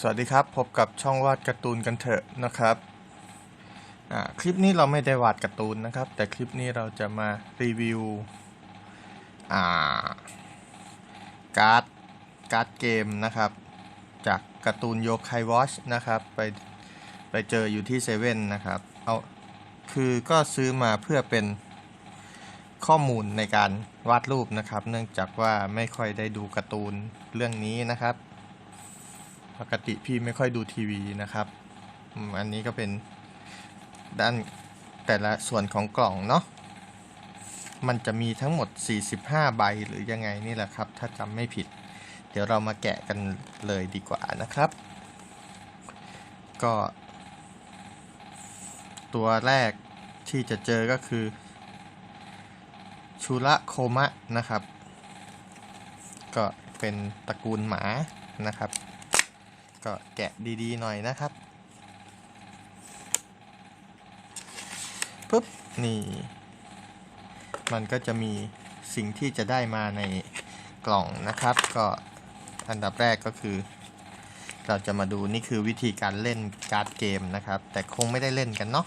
สวัสดีครับ พบกับช่องวาดการ์ตูนกันเถอะนะครับคลิปนี้เราไม่ได้วาดการ์ตูนนะครับ แต่คลิปนี้เราจะมารีวิวการ์ดการ์ดเกมนะครับ จากการ์ตูนโยคายวอชนะครับไปไปเจออยู่ที่เซเว่นนะครับเอาคือก็ซื้อมาเพื่อเป็นข้อมูลในการวาดรูปนะครับ เนื่องจากว่าไม่ค่อยได้ดูการ์ตูนเรื่องนี้นะครับ ปกติพี่ไม่ค่อยดูทีวีนะครับ อันนี้ก็เป็นด้านแต่ละส่วนของกล่องเนาะ มันจะมีทั้งหมด 45 ใบหรือยังไงนี่แหละครับ ถ้าจำไม่ผิด เดี๋ยวเรามาแกะกันเลยดีกว่านะครับ ก็ ตัวแรกที่จะเจอก็คือ ชูระโคมะนะครับ ก็เป็นตระกูลหมานะครับ ก็แกะดีๆหน่อยนะครับปุ๊บนี่ มันก็จะมีสิ่งที่จะได้มาในกล่องนะครับ ก็อันดับแรกก็คือ เราจะมาดูนี่คือวิธีการเล่นการ์ดเกมนะครับ แต่คงไม่ได้เล่นกันเนาะ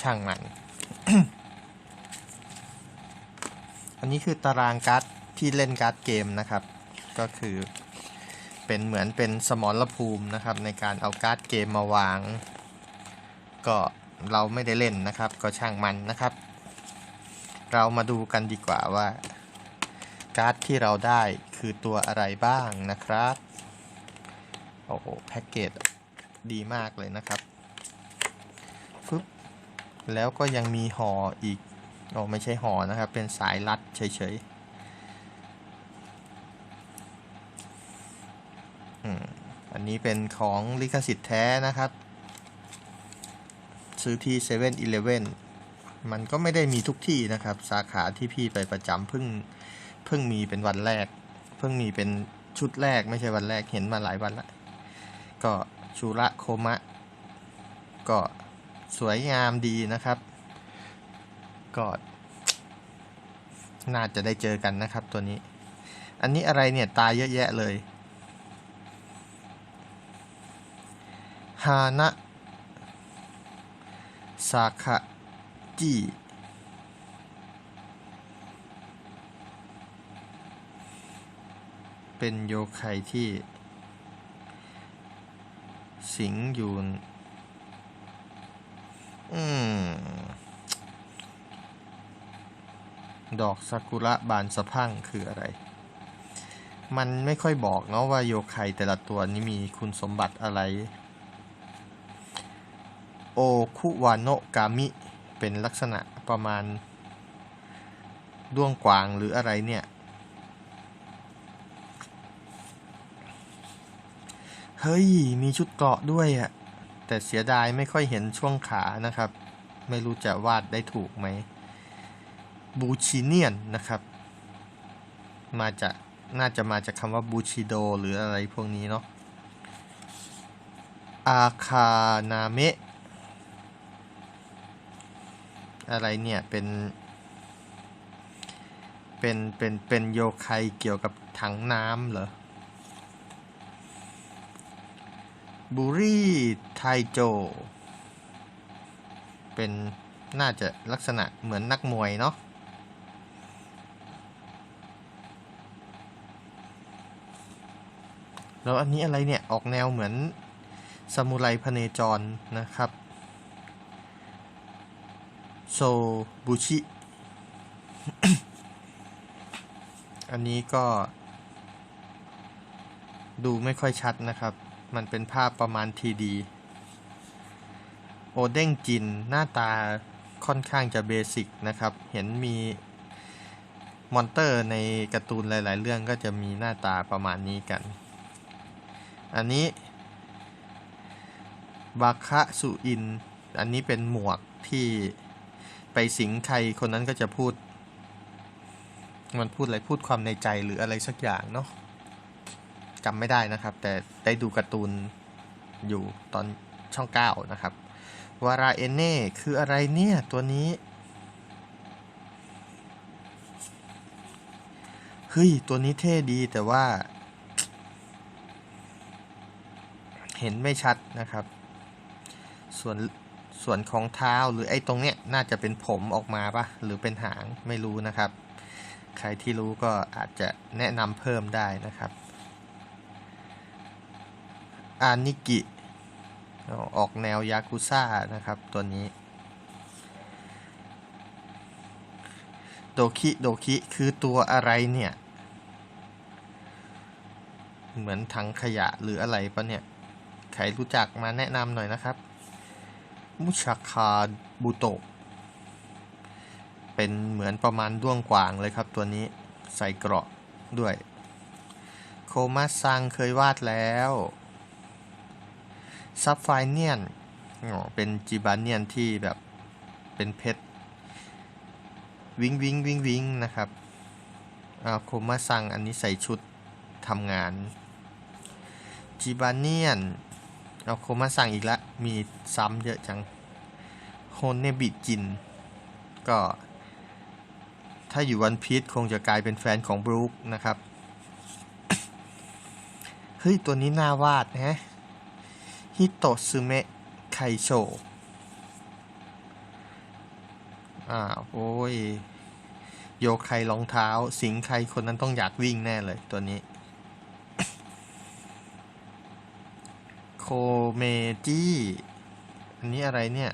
ช่างมัน อันนี้คือตารางการ์ดที่เล่นการ์ดเกมนะครับ ก็คือ เป็นเหมือนเป็นสมรภูมินะครับ ในการเอาการ์ดเกมมาวาง ก็เราไม่ได้เล่นนะครับ ก็ช่างมันนะครับ เรามาดูกันดีกว่าว่า การ์ดที่เราได้คือตัวอะไรบ้างนะครับโอ้โหแพ็กเกจดีมากเลยนะครับฟึบแล้วก็ยังมีห่ออีกโอ้ไม่ใช่ห่อนะครับ เป็นสายรัดเฉยๆ อืมอั นนี้เป็นของลิขสิทธิ์แท้นะครับ ซื้อที่7 e เ e ่ e อมันก็ไม่ได้มีทุกที่นะครับ สาขาที่พี่ไปประจำเพิ่งเพิ่งมีเป็นวันแรก เพิ่งมีเป็นชุดแรกไม่ใช่วันแรกเห็นมาหลายวันละก็ชูระโคมะ ก็สวยงามดีนะครับ ก็น่าจะได้เจอกันนะครับตัวนี้ อันนี้อะไรเนี่ยตายเยอะแยะเลย ฮานะสาคะจิเป็นโยไคที่ สิงอยู่ อืม ดอกซากุระบานสะพั่งคืออะไร มันไม่ค่อยบอกเนาะว่าโยไคแต่ละตัวนี้มีคุณสมบัติอะไร โอคุวาโนกามิ เป็นลักษณะประมาณด้วงกวางหรืออะไรเนี่ย เฮ้ย มีชุดเกราะด้วยอะแต่เสียดายไม่ค่อยเห็นช่วงขานะครับ ไม่รู้จะวาดได้ถูกไหม บูชิเนียนนะครับ มาจากน่าจะมาจากคำว่าบูชิโดหรืออะไรพวกนี้เนาะอาคานาเมะ อะไรเนี่ย เป็น เป็น เป็น เป็นโยไคเกี่ยวกับถังน้ำเหรอ บุรีไทโจ เป็นน่าจะลักษณะเหมือนนักมวยเนาะแล้วอันนี้อะไรเนี่ย ออกแนวเหมือนซามูไรพเนจรนะครับ โซบุชิ อันนี้ก็ ดูไม่ค่อยชัดนะครับ มันเป็นภาพประมาณทีดีโอเด้งจินหน้าตาค่อนข้างจะเบสิกนะครับ เห็นมีมอนเตอร์ในการ์ตูนหลาย ๆ เรื่องก็จะมีหน้าตาประมาณนี้กัน อันนี้บาคะสุอิน อันนี้เป็นหมวกที่ ไปสิงใครคนนั้นก็จะพูด มันพูดอะไรพูดความในใจหรืออะไรสักอย่างเนาะจำไม่ได้นะครับ แต่ได้ดูการ์ตูนอยู่ตอนช่องเก้านะครับวาราเอเน่คืออะไรเนี่ยตัวนี้เฮ้ยตัวนี้เท่ดีแต่ว่า เห็นไม่ชัดนะครับ ส่วน ส่วนของเท้าหรือไอ้ตรงเนี้ยน่าจะเป็นผมออกมาปะหรือเป็นหางไม่รู้นะครับ ใครที่รู้ก็อาจจะแนะนำเพิ่มได้นะครับ อานิกิ ออกแนวยากุซ่านะครับตัวนี้ โดคิโดคิคือตัวอะไรเนี่ย เหมือนถังขยะหรืออะไรปะเนี่ย ใครรู้จักมาแนะนำหน่อยนะครับ มุชาคาบุโตะเป็นเหมือนประมาณด้วงกวางเลยครับตัวนี้ใส่เกราะด้วย โคมาซังเคยวาดแล้วซับไฟเนียนเป็นจิบานเนียนที่แบบเป็นเพชรวิงวิงวิงวิงนะครับอาโคมาซังอันนี้ใส่ชุดทำงานจิบานเนียนเอาโคมาซังอีกละ มีซ้ำเยอะจังโฮเนบิจิน ก็ ถ้าอยู่วันพีชคงจะกลายเป็นแฟนของบรูคนะครับ เฮ้ย ตัวนี้น่าวาดนะฮิโตะซึเมะไคโชอ่าโอ้ย โยไครรองเท้า สิงใครคนนั้นต้องอยากวิ่งแน่เลยตัวนี้ โคเมจี้อันนี้อะไรเนี่ย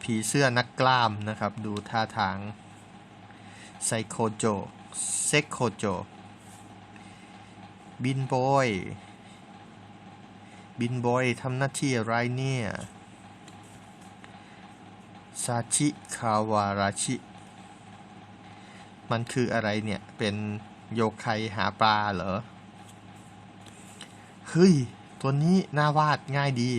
ผีเสื้อนักกล้ามนะครับ ดูท่าทางไซโคโจเซ็กโคโจ บินบอย บินบอยทำหน้าที่อะไรเนี่ยซาชิคาวาราชิ มันคืออะไรเนี่ย เป็นโยไคหาปลาเหรอ เฮ้ย ตัวนี้น่าวาดง่ายดี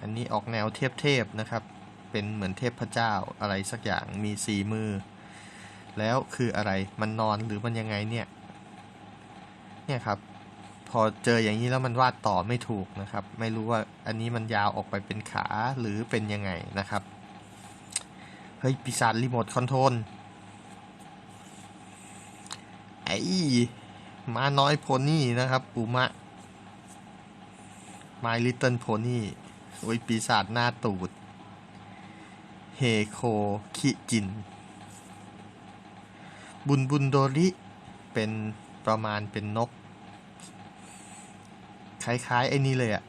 อันนี้ออกแนวเทพๆนะครับ เป็นเหมือนเทพเจ้าอะไรสักอย่างมีสีมือ แล้วคืออะไรมันนอนหรือมันยังไงเนี่ย เนี่ยครับ พอเจออย่างนี้แล้วมันวาดต่อไม่ถูกนะครับ ไม่รู้ว่าอันนี้มันยาวออกไปเป็นขาหรือเป็นยังไงนะครับ เฮ้ยปีศาจรีโมทคอนโทรลไอ้ มาน้อยโพนี่นะครับปูมะ My Little Pony โอ้ยปีศาจหน้าตูด เฮโคคิจิน บุนบุนโดริ เป็นประมาณเป็นนก คล้ายๆ ไอ้นี่เลยอะ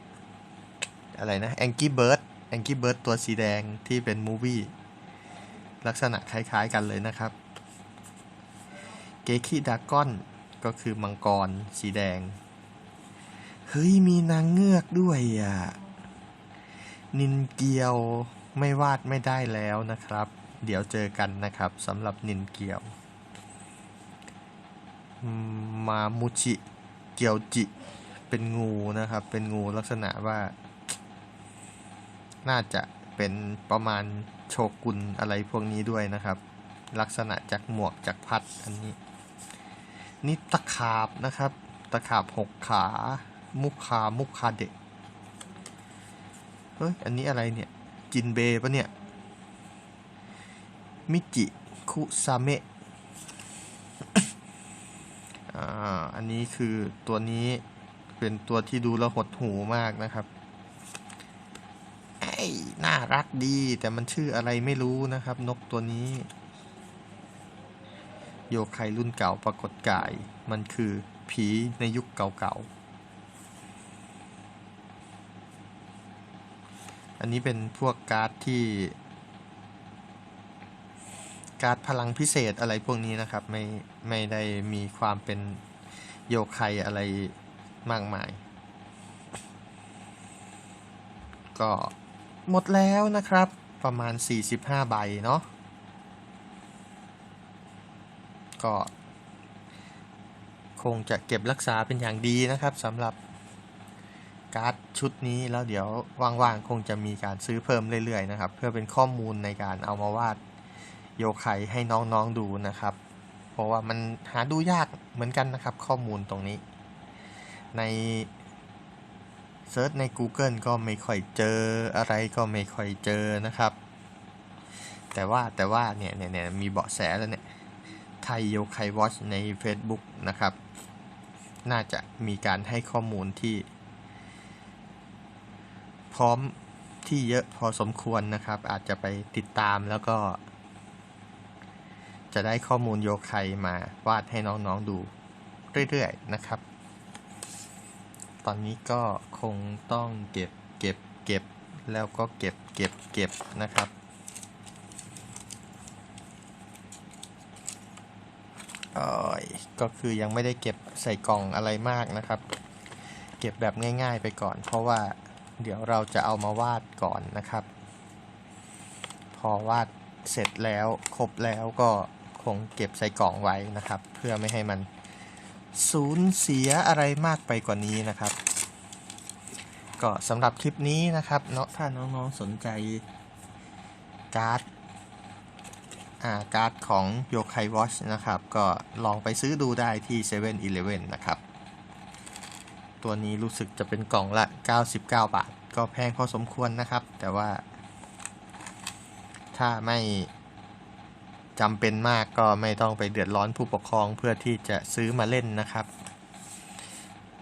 อะไรนะแองกี้เบิร์ดแองกี้เบิร์ดตัวสีแดงที่เป็นมูวี่ลักษณะคล้ายๆกันเลยนะครับ เกคิดากอน ก็คือมังกรสีแดง เฮ้ย มีนางเงือกด้วยอะ นินเกียวไม่วาดไม่ได้แล้วนะครับ เดี๋ยวเจอกันนะครับสำหรับนินเกียวมมามุชิเกียวจิเป็นงูนะครับ เป็นงูลักษณะว่า น่าจะเป็นประมาณโชกุนอะไรพวกนี้ด้วยนะครับ ลักษณะจากหมวกจากพัดอันนี้ นี่ตะขาบนะครับ ตะขาบหกขา มุคามุคาเดะเฮ้ย อันนี้อะไรเนี่ย จินเบปะเนี่ย มิจิคุซาเมะอ่าอันนี้คือตัวนี้เป็นตัวที่ดูแล้วหดหูมากนะครับไอ้ยน่ารักดีแต่มันชื่ออะไรไม่รู้นะครับ นกตัวนี้ โยไครุ่นเก่าปรากฏกาย มันคือผีในยุคเก่าๆ อันนี้เป็นพวกการ์ดที่ การ์ดพลังพิเศษอะไรพวกนี้นะครับ ไม่ไม่ได้มีความเป็นโยไคอะไรมากมาย ก็หมดแล้วนะครับประมาณ 45 ใบเนาะ ก็ คงจะเก็บรักษาเป็นอย่างดีนะครับสำหรับการ์ดชุดนี้แล้วเดี๋ยวว่างๆคงจะมีการซื้อเพิ่มเรื่อยๆนะครับ เพื่อเป็นข้อมูลในการเอามาวาดโยไคให้น้องๆดูนะครับ เพราะว่ามันหาดูยากเหมือนกันนะครับ ข้อมูลตรงนี้ ในเซิร์ชใน Google ก็ไม่ค่อยเจออะไรก็ไม่ค่อยเจอนะครับ แต่ว่าแต่ว่าเนี่ยเนี่ยเนี่ยมีเบาะแสแล้วเนี่ย ไทยโยไควอชใน Facebook นะครับ น่าจะมีการให้ข้อมูลที่ พร้อมที่เยอะพอสมควรนะครับ อาจจะไปติดตามแล้วก็ จะได้ข้อมูลโยไคมาวาดให้น้องๆดูเรื่อยๆนะครับ ตอนนี้ก็คงต้องเก็บเก็บเก็บแล้วก็เก็บเก็บเก็บนะครับ เอย ก็คือยังไม่ได้เก็บใส่กล่องอะไรมากนะครับ เก็บแบบง่าย ๆ ไปก่อน เพราะว่าเดี๋ยวเราจะเอามาวาดก่อนนะครับ พอวาดเสร็จแล้วครบแล้วก็คงเก็บใส่กล่องไว้นะครับ เพื่อไม่ให้มันสูญเสียอะไรมากไปกว่านี้นะครับ ก็สำหรับคลิปนี้นะครับเนาะถ้าน้องๆสนใจการ์ด การ์ดของโยไควอชนะครับ ก็ลองไปซื้อดูได้ที่7 e เ e ่ e อนะครับ ตัวนี้รู้สึกจะเป็นกล่องละ 99 บาท ก็แพงพอสมควรนะครับ แต่ว่า ถ้าไม่จำเป็นมากก็ไม่ต้องไปเดือดร้อนผู้ปกครองเพื่อที่จะซื้อมาเล่นนะครับ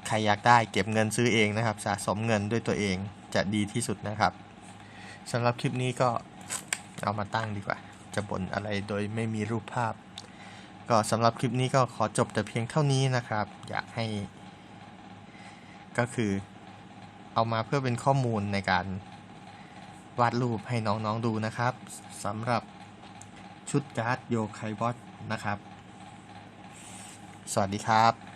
ใครอยากได้เก็บเงินซื้อเองนะครับ สะสมเงินด้วยตัวเองจะดีที่สุดนะครับสำหรับคลิปนี้ก็เอามาตั้งดีกว่า จะบ่นอะไรโดยไม่มีรูปภาพ ก็สำหรับคลิปนี้ก็ขอจบแต่เพียงเท่านี้นะครับ อยากให้ ก็คือเอามาเพื่อเป็นข้อมูลในการวาดรูปให้น้องๆดูนะครับสำหรับชุดการ์ดโยไคบอสนะครับ สวัสดีครับ